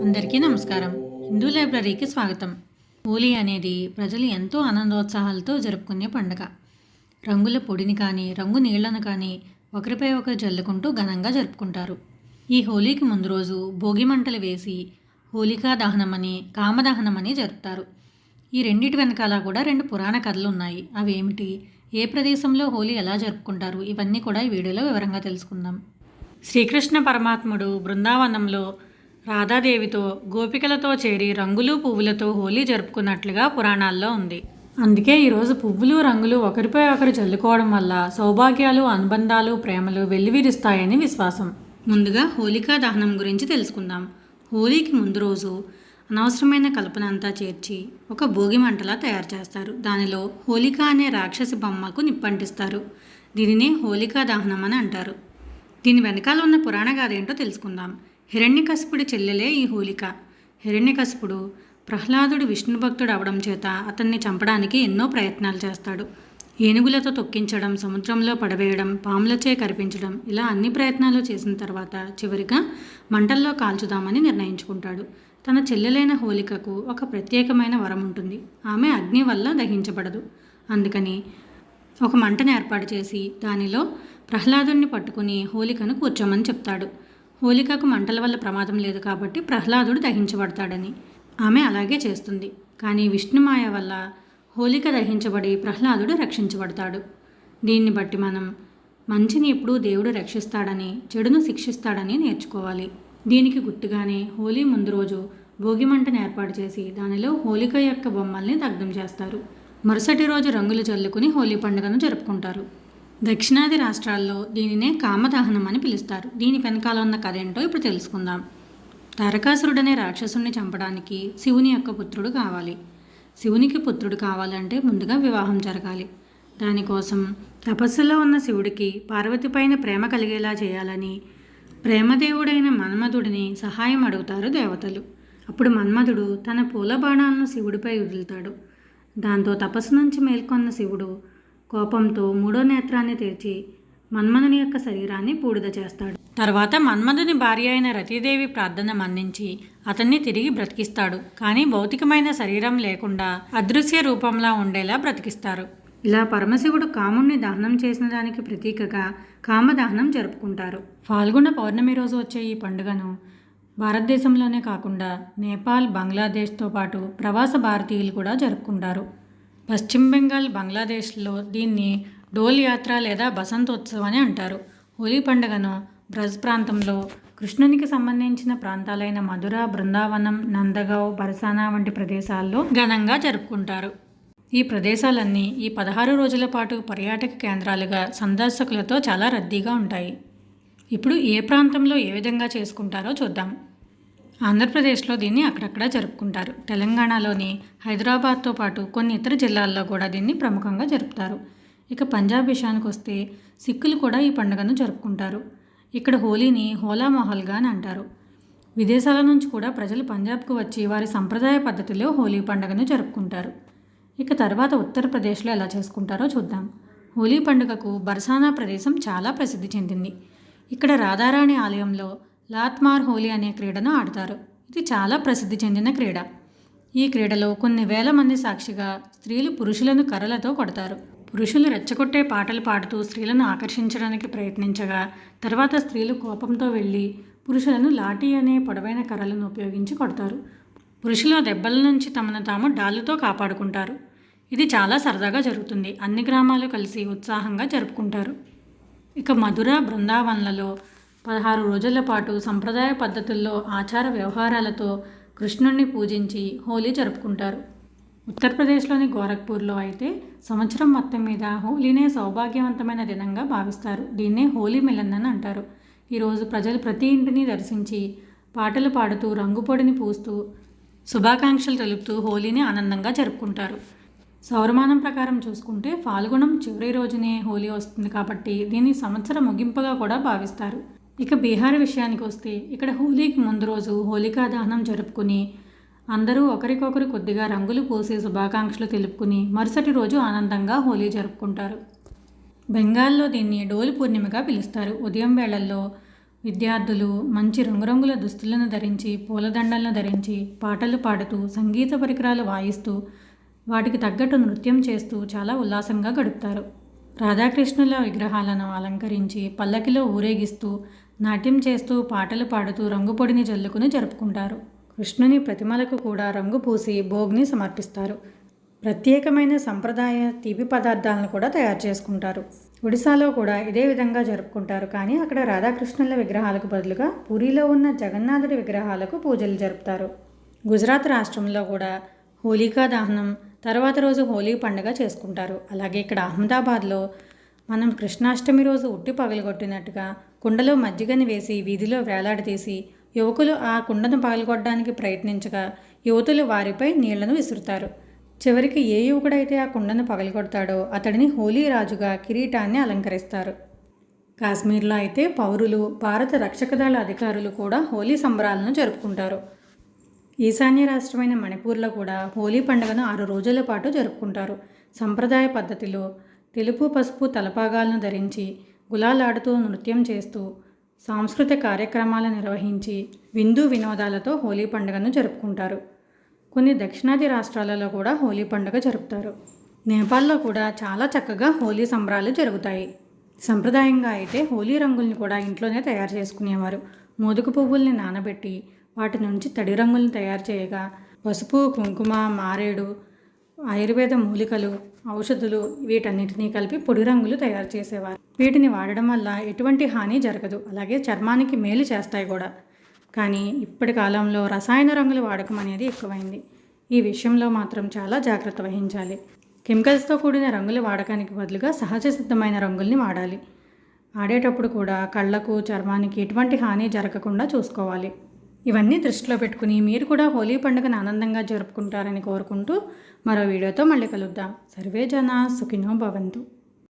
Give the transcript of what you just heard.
అందరికీ నమస్కారం. హిందూ లైబ్రరీకి స్వాగతం. హోలీ అనేది ప్రజలు ఎంతో ఆనందోత్సాహాలతో జరుపుకునే పండుగ. రంగుల పొడిని కానీ రంగు నీళ్ళను కానీ ఒకరిపై ఒకరు జల్లుకుంటూ ఘనంగా జరుపుకుంటారు. ఈ హోలీకి ముందు రోజు భోగి మంటలు వేసి హోలికా దహనమని కామదహనమని జరుపుతారు. ఈ రెండిటి వెనకాల కూడా రెండు పురాణ కథలు ఉన్నాయి. అవి ఏమిటి ఏ ప్రదేశంలో హోలీ ఎలా జరుపుకుంటారు? ఇవన్నీ కూడా ఈ వీడియోలో వివరంగా తెలుసుకుందాం. శ్రీకృష్ణ పరమాత్ముడు బృందావనంలో రాధాదేవితో గోపికలతో చేరి రంగులు పువ్వులతో హోలీ జరుపుకున్నట్లుగా పురాణాల్లో ఉంది. అందుకే ఈరోజు పువ్వులు రంగులు ఒకరిపై ఒకరు చల్లుకోవడం వల్ల సౌభాగ్యాలు అనుబంధాలు ప్రేమలు వెల్లివిరుస్తాయని విశ్వాసం. ముందుగా హోలికా దహనం గురించి తెలుసుకుందాం. హోలీకి ముందు రోజు అనవసరమైన కల్పన అంతా చేర్చి ఒక భోగి మంటలా తయారు చేస్తారు. దానిలో హోలికా అనే రాక్షసి బొమ్మకు నిప్పంటిస్తారు. దీనిని హోలికా దహనం అని అంటారు. దీని వెనకాల ఉన్న పురాణ గాథ ఏంటో తెలుసుకుందాం. హిరణ్యకశిపుడి చెల్లెలే ఈ హోలిక. హిరణ్యకశిపుడు ప్రహ్లాదుడు విష్ణు భక్తుడు అవడం చేత అతన్ని చంపడానికి ఎన్నో ప్రయత్నాలు చేస్తాడు. ఏనుగులతో తొక్కించడం సముద్రంలో పడవేయడం పాములచే కరిపించడం ఇలా అన్ని ప్రయత్నాలు చేసిన తర్వాత చివరిగా మంటల్లో కాల్చుదామని నిర్ణయించుకుంటాడు. తన చెల్లెలైన హోలికకు ఒక ప్రత్యేకమైన వరం ఉంటుంది. ఆమె అగ్ని వల్ల దహించబడదు. అందుకని ఒక మంటను ఏర్పాటు చేసి దానిలో ప్రహ్లాదుని పట్టుకుని హోలికను కూర్చోమని చెప్తాడు. హోలికకు మంటల వల్ల ప్రమాదం లేదు కాబట్టి ప్రహ్లాదుడు దహించబడతాడని ఆమె అలాగే చేస్తుంది. కానీ విష్ణుమాయ వల్ల హోలిక దహించబడి ప్రహ్లాదుడు రక్షించబడతాడు. దీన్ని బట్టి మనం మంచిని ఎప్పుడూ దేవుడు రక్షిస్తాడని చెడును శిక్షిస్తాడని నేర్చుకోవాలి. దీనికి గుర్తుగానే హోలీ ముందు రోజు భోగిమంటను ఏర్పాటు చేసి దానిలో హోలిక యొక్క బొమ్మల్ని దగ్ధం చేస్తారు. మరుసటి రోజు రంగులు చల్లుకుని హోలీ పండుగను జరుపుకుంటారు. దక్షిణాది రాష్ట్రాల్లో దీనినే కామదహనం అని పిలుస్తారు. దీని వెనకాల ఉన్న కథ ఏంటో ఇప్పుడు తెలుసుకుందాం. తారకాసురుడనే రాక్షసుని చంపడానికి శివుని యొక్క పుత్రుడు కావాలి. శివునికి పుత్రుడు కావాలంటే ముందుగా వివాహం జరగాలి. దానికోసం తపస్సులో ఉన్న శివుడికి పార్వతిపైన ప్రేమ కలిగేలా చేయాలని ప్రేమదేవుడైన మన్మధుడిని సహాయం అడుగుతారు దేవతలు. అప్పుడు మన్మధుడు తన పూల బాణాలను శివుడిపై వదులుతాడు. దాంతో తపస్సు నుంచి మేల్కొన్న శివుడు కోపంతో మూడో నేత్రాన్ని తెరిచి మన్మధుని యొక్క శరీరాన్ని బూడిద చేస్తాడు. తర్వాత మన్మధుని భార్య అయిన రతీదేవి ప్రార్థన మన్నించి అతన్ని తిరిగి బ్రతికిస్తాడు. కానీ భౌతికమైన శరీరం లేకుండా అదృశ్య రూపంలా ఉండేలా బ్రతికిస్తారు. ఇలా పరమశివుడు కాముణ్ణి దహనం చేసిన దానికి ప్రతీకగా కామదహనం జరుపుకుంటారు. ఫాల్గుణ పౌర్ణమి రోజు వచ్చే ఈ పండుగను భారతదేశంలోనే కాకుండా నేపాల్ బంగ్లాదేశ్తో పాటు ప్రవాస భారతీయులు కూడా జరుపుకుంటారు. పశ్చిమ బెంగాల్ బంగ్లాదేశ్లో దీన్ని డోల్ యాత్ర లేదా బసంతోత్సవం అని అంటారు. హోలీ పండుగను బ్రజ్ ప్రాంతంలో కృష్ణునికి సంబంధించిన ప్రాంతాలైన మధుర బృందావనం నందగావ్ బరసానా వంటి ప్రదేశాల్లో ఘనంగా జరుపుకుంటారు. ఈ ప్రదేశాలన్నీ ఈ పదహారు రోజుల పాటు పర్యాటక కేంద్రాలుగా సందర్శకులతో చాలా రద్దీగా ఉంటాయి. ఇప్పుడు ఏ ప్రాంతంలో ఏ విధంగా చేసుకుంటారో చూద్దాం. ఆంధ్రప్రదేశ్లో దీన్ని అక్కడక్కడ జరుపుకుంటారు. తెలంగాణలోని హైదరాబాద్తో పాటు కొన్ని ఇతర జిల్లాల్లో కూడా దీన్ని ప్రముఖంగా జరుపుతారు. ఇక పంజాబ్ విషయానికి వస్తే సిక్కులు కూడా ఈ పండుగను జరుపుకుంటారు. ఇక్కడ హోలీని హోలా మొహల్గా అని అంటారు. విదేశాల నుంచి కూడా ప్రజలు పంజాబ్కు వచ్చి వారి సంప్రదాయ పద్ధతిలో హోలీ పండుగను జరుపుకుంటారు. ఇక తర్వాత ఉత్తరప్రదేశ్లో ఎలా చేసుకుంటారో చూద్దాం. హోలీ పండుగకు బర్సానా ప్రదేశం చాలా ప్రసిద్ధి చెందింది. ఇక్కడ రాధారాణి ఆలయంలో లాత్మార్ హోలీ అనే క్రీడను ఆడతారు. ఇది చాలా ప్రసిద్ధి చెందిన క్రీడ. ఈ క్రీడలో కొన్ని వేల మంది సాక్షిగా స్త్రీలు పురుషులను కర్రలతో కొడతారు. పురుషులు రెచ్చగొట్టే పాటలు పాడుతూ స్త్రీలను ఆకర్షించడానికి ప్రయత్నించగా తర్వాత స్త్రీలు కోపంతో వెళ్ళి పురుషులను లాఠీ అనే పొడవైన కర్రలను ఉపయోగించి కొడతారు. పురుషులు దెబ్బల నుంచి తమను తాము డాళ్ళతో కాపాడుకుంటారు. ఇది చాలా సరదాగా జరుగుతుంది. అన్ని గ్రామాలు కలిసి ఉత్సాహంగా జరుపుకుంటారు. ఇక మధుర బృందావనలలో పదహారు రోజుల పాటు సంప్రదాయ పద్ధతుల్లో ఆచార వ్యవహారాలతో కృష్ణుణ్ణి పూజించి హోలీ జరుపుకుంటారు. ఉత్తరప్రదేశ్లోని గోరఖ్పూర్లో అయితే సంవత్సరం మొత్తం మీద హోలీనే సౌభాగ్యవంతమైన దినంగా భావిస్తారు. దీన్నే హోలీ మిలన్ అని అంటారు. ఈరోజు ప్రజలు ప్రతి ఇంటిని దర్శించి పాటలు పాడుతూ రంగు పొడిని పూస్తూ శుభాకాంక్షలు తెలుపుతూ హోలీని ఆనందంగా జరుపుకుంటారు. సౌరమానం ప్రకారం చూసుకుంటే ఫాల్గుణం చివరి రోజునే హోలీ వస్తుంది కాబట్టి దీన్ని సంవత్సరం ముగింపుగా కూడా భావిస్తారు. ఇక బీహార్ విషయానికి వస్తే ఇక్కడ హోలీకి ముందు రోజు హోలికా దహనం జరుపుకుని అందరూ ఒకరికొకరు కొద్దిగా రంగులు పూసి శుభాకాంక్షలు తెలుపుకుని మరుసటి రోజు ఆనందంగా హోలీ జరుపుకుంటారు. బెంగాల్లో దీన్ని డోలు పూర్ణిమగా పిలుస్తారు. ఉదయం వేళల్లో విద్యార్థులు మంచి రంగురంగుల దుస్తులను ధరించి పూలదండలను ధరించి పాటలు పాడుతూ సంగీత పరికరాలు వాయిస్తూ వాటికి తగ్గట్టు నృత్యం చేస్తూ చాలా ఉల్లాసంగా గడుపుతారు. రాధాకృష్ణుల విగ్రహాలను అలంకరించి పల్లకిలో ఊరేగిస్తూ నాట్యం చేస్తూ పాటలు పాడుతూ రంగు పొడిని జల్లుకుని జరుపుకుంటారు. కృష్ణుని ప్రతిమలకు కూడా రంగు పూసి భోగ్ని సమర్పిస్తారు. ప్రత్యేకమైన సంప్రదాయ తీపి పదార్థాలను కూడా తయారు చేసుకుంటారు. ఒడిశాలో కూడా ఇదే విధంగా జరుపుకుంటారు. కానీ అక్కడ రాధాకృష్ణుల విగ్రహాలకు బదులుగా పూరిలో ఉన్న జగన్నాథుడి విగ్రహాలకు పూజలు జరుపుతారు. గుజరాత్ రాష్ట్రంలో కూడా హోలికా దహనం తర్వాత రోజు హోలీ పండుగ చేసుకుంటారు. అలాగే ఇక్కడ అహ్మదాబాద్లో మనం కృష్ణాష్టమి రోజు ఉట్టి పగలగొట్టినట్టుగా కుండలో మజ్జిగని వేసి వీధిలో వేలాడదీసి యువకులు ఆ కుండను పగలగొట్టడానికి ప్రయత్నించగా యువతులు వారిపై నీళ్ళను విసురుతారు. చివరికి ఏ యువకుడైతే ఆ కుండను పగలగొడతాడో అతడిని హోలీ రాజుగా కిరీటాన్ని అలంకరిస్తారు. కాశ్మీర్లో అయితే పౌరులు భారత రక్షక దళ అధికారులు కూడా హోలీ సంబరాలను జరుపుకుంటారు. ఈశాన్య రాష్ట్రమైన మణిపూర్లో కూడా హోలీ పండుగను ఆరు రోజుల పాటు జరుపుకుంటారు. సంప్రదాయ పద్ధతిలో తెలుపు పసుపు తలపాగాలను ధరించి గులాలాడుతూ నృత్యం చేస్తూ సాంస్కృతిక కార్యక్రమాలు నిర్వహించి విందు వినోదాలతో హోలీ పండుగను జరుపుకుంటారు. కొన్ని దక్షిణాది రాష్ట్రాలలో కూడా హోలీ పండుగ జరుపుతారు. నేపాల్లో కూడా చాలా చక్కగా హోలీ సంబరాలు జరుగుతాయి. సంప్రదాయంగా అయితే హోలీ రంగుల్ని కూడా ఇంట్లోనే తయారు చేసుకునేవారు. మోదుగు పువ్వుల్ని నానబెట్టి వాటి నుంచి తడి రంగులను తయారు చేయగా పసుపు కుంకుమ మారేడు ఆయుర్వేద మూలికలు ఔషధులు వీటన్నిటినీ కలిపి పొడి రంగులు తయారు చేసేవారు. వీటిని వాడడం వల్ల ఎటువంటి హాని జరగదు. అలాగే చర్మానికి మేలు చేస్తాయి కూడా. కానీ ఇప్పటి కాలంలో రసాయన రంగుల వాడకం అనేది ఎక్కువైంది. ఈ విషయంలో మాత్రం చాలా జాగ్రత్త వహించాలి. కెమికల్స్తో కూడిన రంగుల వాడకానికి బదులుగా సహజ సిద్ధమైన రంగుల్ని వాడాలి. ఆడేటప్పుడు కూడా కళ్ళకు చర్మానికి ఎటువంటి హాని జరగకుండా చూసుకోవాలి. ఇవన్నీ దృష్టిలో పెట్టుకుని మీరు కూడా హోలీ పండుగను ఆనందంగా జరుపుకుంటారని కోరుకుంటూ మరో వీడియోతో మళ్ళీ కలుద్దాం. సర్వే జన సుఖినో భవంతు.